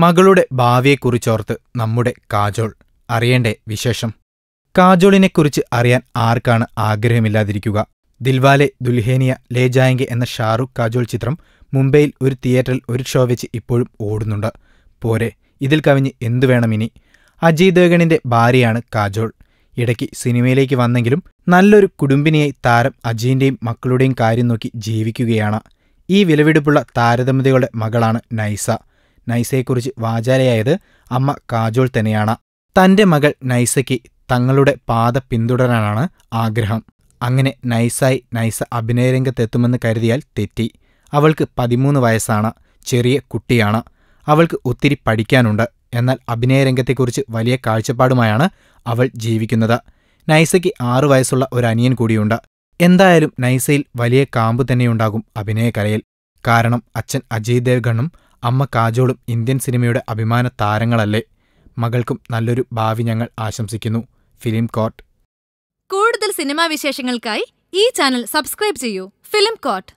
മകളുടെ ഭാവിയെക്കുറിച്ചോർത്ത് നമ്മുടെ കാജോൾ അറിയേണ്ടേ വിശേഷം. കാജോളിനെക്കുറിച്ച് അറിയാൻ ആർക്കാണ് ആഗ്രഹമില്ലാതിരിക്കുക? ദിൽവാലെ ദുൽഹേനിയ ലേ ജായെങ്കെ എന്ന ഷാറുഖ് കാജോൾ ചിത്രം മുംബൈയിൽ ഒരു തിയേറ്ററിൽ ഒരു ഷോ വെച്ച് ഇപ്പോഴും ഓടുന്നുണ്ട്. പോരെ ഇതിൽ കവിഞ്ഞ് എന്തു വേണം ഇനി? അജയ് ദേവഗണിന്റെ ഭാര്യയാണ് കാജോൾ. ഇടയ്ക്ക് സിനിമയിലേക്ക് വന്നെങ്കിലും നല്ലൊരു കുടുംബിനിയായി താരം അജയിന്റെയും മക്കളുടെയും കാര്യം നോക്കി ജീവിക്കുകയാണ്. ഈ വിലപിടിപ്പുള്ള താരതമ്യതയുടെ മകളാണ് നൈസ. നൈസയെക്കുറിച്ച് വാചാലയായത് അമ്മ കാജോൾ തന്നെയാണ്. തന്റെ മകൾ നൈസയ്ക്ക് തങ്ങളുടെ പാത പിന്തുടരാനാണ് ആഗ്രഹം. അങ്ങനെ നൈസായി നൈസ അഭിനയരംഗത്തെത്തുമെന്ന് കരുതിയാൽ തെറ്റി. അവൾക്ക് പതിമൂന്ന് വയസ്സാണ് ചെറിയ കുട്ടിയാണ്. അവൾക്ക് ഒത്തിരി പഠിക്കാനുണ്ട്. എന്നാൽ അഭിനയരംഗത്തെക്കുറിച്ച് വലിയ കാഴ്ചപ്പാടുമായാണ് അവൾ ജീവിക്കുന്നത്. നൈസയ്ക്ക് ആറു വയസ്സുള്ള ഒരു അനിയൻ കൂടിയുണ്ട്. എന്തായാലും നൈസയിൽ വലിയ കാമ്പ് തന്നെയുണ്ടാകും അഭിനയകലയിൽ. കാരണം അച്ഛൻ അജയ് ദേവ്ഗണും അമ്മ കാജോളും ഇന്ത്യൻ സിനിമയുടെ അഭിമാന താരങ്ങളല്ലേ. മകൾക്കും നല്ലൊരു ഭാവി ഞങ്ങൾ ആശംസിക്കുന്നു. ഫിലിം കോട്ട് കൂടുതൽ സിനിമാ വിശേഷങ്ങൾക്കായി ഈ ചാനൽ സബ്സ്ക്രൈബ് ചെയ്യൂ. Film coat